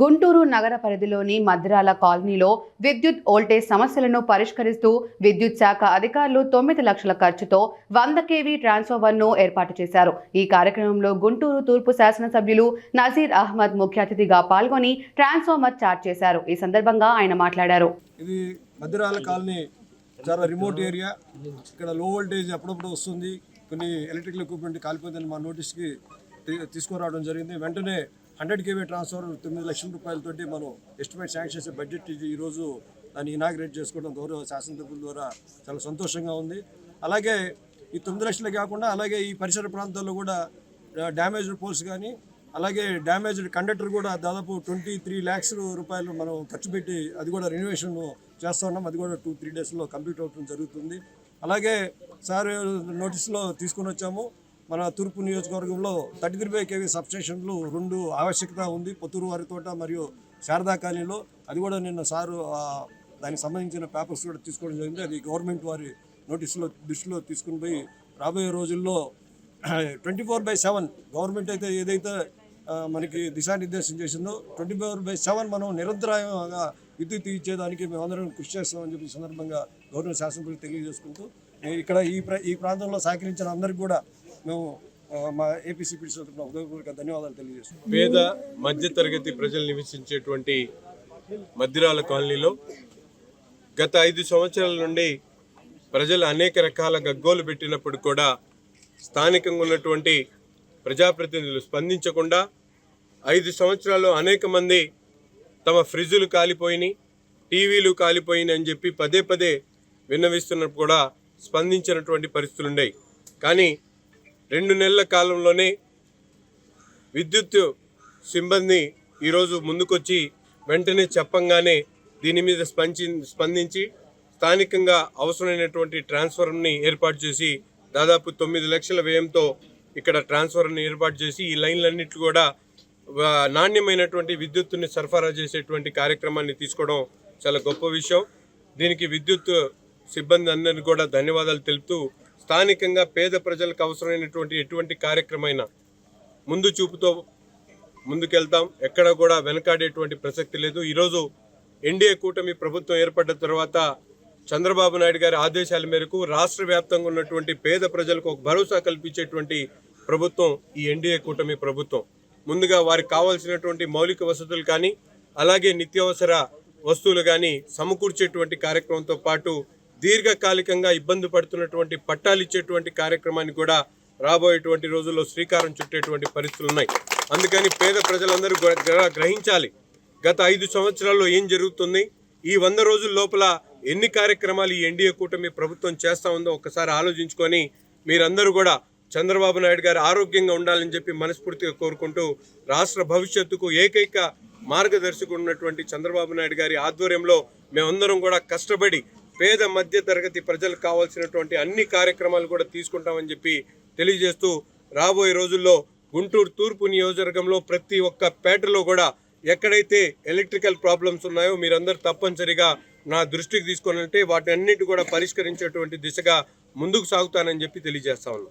గుంటూరు నగర పరిధిలోని మద్రాల కాలనీలో విద్యుత్ వోల్టేజ్ సమస్యలను పరిష్కరిస్తూ విద్యుత్ శాఖ అధికారులు తొమ్మిది లక్షల ఖర్చుతో వంద కేవీ ట్రాన్స్ఫార్మర్ను ఏర్పాటు చేశారు. ఈ కార్యక్రమంలో గుంటూరు తూర్పు శాసనసభ్యులు నజీర్ అహ్మద్ ముఖ్య అతిథిగా పాల్గొని ట్రాన్స్ఫార్మర్ చార్జ్ చేశారు. ఈ సందర్భంగా ఆయన మాట్లాడారు. ఇది కాలనీ చాలా రిమోట్ ఏరియా. ఇక్కడ లో వోల్టేజ్ అప్పుడప్పుడు వస్తుంది. కొన్ని ఎలక్ట్రికల్ ఎక్విప్మెంట్ కాలిపోయిందని మా నోటీస్కి తీసుకురావడం జరిగింది. వెంటనే హండ్రెడ్ కేవీ ట్రాన్స్ఫర్ తొమ్మిది లక్షల రూపాయలతోటి మనం ఎస్టిమేట్ శాంక్షన్ చేసే బడ్జెట్ ఇది ఈరోజు దాన్ని ఇనాగ్రేట్ చేసుకోవడం గౌరవ శాసనసభ్యుల ద్వారా చాలా సంతోషంగా ఉంది. అలాగే ఈ తొమ్మిది లక్షలే కాకుండా అలాగే ఈ పరిసర ప్రాంతాల్లో కూడా డ్యామేజ్డ్ పోల్స్ కానీ అలాగే డ్యామేజ్డ్ కండక్టర్ కూడా దాదాపు ట్వంటీ త్రీ ల్యాక్స్ రూపాయలు మనం ఖర్చు పెట్టి అది కూడా రెన్యువేషన్ చేస్తూ ఉన్నాం. అది కూడా టూ త్రీ డేస్లో కంప్లీట్ అవడం జరుగుతుంది. అలాగే సార్ నోటీస్లో తీసుకొని వచ్చాము. మన తూర్పు నియోజకవర్గంలో థర్టీ త్రీ బై కేవీ సబ్స్టేషన్లు రెండు ఆవశ్యకత ఉంది. పొత్తూరు వారితోట మరియు శారదా కాలనీలో. అది కూడా నిన్న సారు దానికి సంబంధించిన పేపర్స్ కూడా తీసుకోవడం జరిగింది. అది గవర్నమెంట్ వారి నోటీసులో దృష్టిలో తీసుకుని పోయి రాబోయే రోజుల్లో twenty four by seven government అయితే ఏదైతే మనకి దిశానిర్దేశం చేసిందో ట్వంటీ ఫోర్ బై సెవెన్ మనం నిరంతరాయంగా విద్యుత్ ఇచ్చేదానికి మేమందరం కృషి చేస్తామని చెప్పి సందర్భంగా గవర్నమెంట్ శాసనసభ్యులు తెలియజేసుకుంటూ ఇక్కడ ఈ ప్ర ఈ ప్రాంతంలో సహకరించిన అందరికీ కూడా మేము మా ఏపీసీ తరఫున ఉదయపూర్వక ధన్యవాదాలు తెలియజేస్తున్నాం. పేద మధ్యతరగతి ప్రజలు నివసించేటువంటి మద్దిరాల కాలనీలో గత ఐదు సంవత్సరాల నుండి ప్రజలు అనేక రకాల గగ్గోలు పెట్టినప్పుడు కూడా స్థానికంగా ఉన్నటువంటి ప్రజాప్రతినిధులు స్పందించకుండా ఐదు సంవత్సరాల్లో అనేక మంది తమ ఫ్రిడ్జులు కాలిపోయినాయి టీవీలు కాలిపోయినాయి అని చెప్పి పదే పదే విన్నవిస్తున్నప్పుడు కూడా స్పందించినటువంటి పరిస్థితులు ఉన్నాయి. కానీ రెండు నెలల కాలంలోనే విద్యుత్ సిబ్బంది ఈరోజు ముందుకొచ్చి వెంటనే చెప్పంగానే దీని మీద స్పంచి స్పందించి స్థానికంగా అవసరమైనటువంటి ట్రాన్స్ఫార్మర్ని ఏర్పాటు చేసి దాదాపు తొమ్మిది లక్షల వ్యయంతో ఇక్కడ ట్రాన్స్ఫర్ని ఏర్పాటు చేసి ఈ లైన్లన్నిటి కూడా నాణ్యమైనటువంటి విద్యుత్తుని సరఫరా చేసేటువంటి కార్యక్రమాన్ని తీసుకోవడం చాలా గొప్ప విషయం. దీనికి విద్యుత్ సిబ్బంది అందరినీ కూడా ధన్యవాదాలు తెలుపుతూ స్థానికంగా పేద ప్రజలకు అవసరమైనటువంటి ఎటువంటి కార్యక్రమైనా ముందు చూపుతో ముందుకెళ్తాం. ఎక్కడ కూడా వెనకాడేటువంటి ప్రసక్తి లేదు. ఈరోజు ఎన్డీఏ కూటమి ప్రభుత్వం ఏర్పడ్డ తర్వాత చంద్రబాబు నాయుడు గారి ఆదేశాల మేరకు రాష్ట్ర వ్యాప్తంగా ఉన్నటువంటి పేద ప్రజలకు ఒక భరోసా కల్పించేటువంటి ప్రభుత్వం ఈ ఎన్డీఏ కూటమి ప్రభుత్వం. ముందుగా వారికి కావాల్సినటువంటి మౌలిక వసతులు కానీ అలాగే నిత్యావసర వస్తువులు కానీ సమకూర్చేటువంటి కార్యక్రమంతో పాటు దీర్ఘకాలికంగా ఇబ్బంది పడుతున్నటువంటి పట్టాలు ఇచ్చేటువంటి కార్యక్రమాన్ని కూడా రాబోయేటువంటి రోజుల్లో శ్రీకారం చుట్టేటువంటి పరిస్థితులు ఉన్నాయి. అందుకని పేద ప్రజలందరూ గ్రహించాలి. గత ఐదు సంవత్సరాల్లో ఏం జరుగుతుంది? ఈ వంద రోజుల లోపల ఎన్ని కార్యక్రమాలు ఈ ఎన్డీఏ కూటమి ప్రభుత్వం చేస్తూ ఉందో ఒకసారి ఆలోచించుకొని మీరందరూ కూడా చంద్రబాబు నాయుడు గారు ఆరోగ్యంగా ఉండాలని చెప్పి మనస్ఫూర్తిగా కోరుకుంటూ రాష్ట్ర భవిష్యత్తుకు ఏకైక మార్గదర్శకుడు ఉన్నటువంటి చంద్రబాబు నాయుడు గారి ఆధ్వర్యంలో మేమందరం కూడా కష్టపడి పేద మధ్య తరగతి ప్రజలకు కావాల్సినటువంటి అన్ని కార్యక్రమాలు కూడా తీసుకుంటామని చెప్పి తెలియజేస్తూ రాబోయే రోజుల్లో గుంటూరు తూర్పు నియోజకవర్గంలో ప్రతి ఒక్క పేటలో కూడా ఎక్కడైతే ఎలక్ట్రికల్ ప్రాబ్లమ్స్ ఉన్నాయో మీరందరూ తప్పనిసరిగా నా దృష్టికి తీసుకొని వాటి అన్నిటి కూడా పరిష్కరించేటువంటి దిశగా ముందుకు సాగుతానని చెప్పి తెలియజేస్తా ఉన్నాను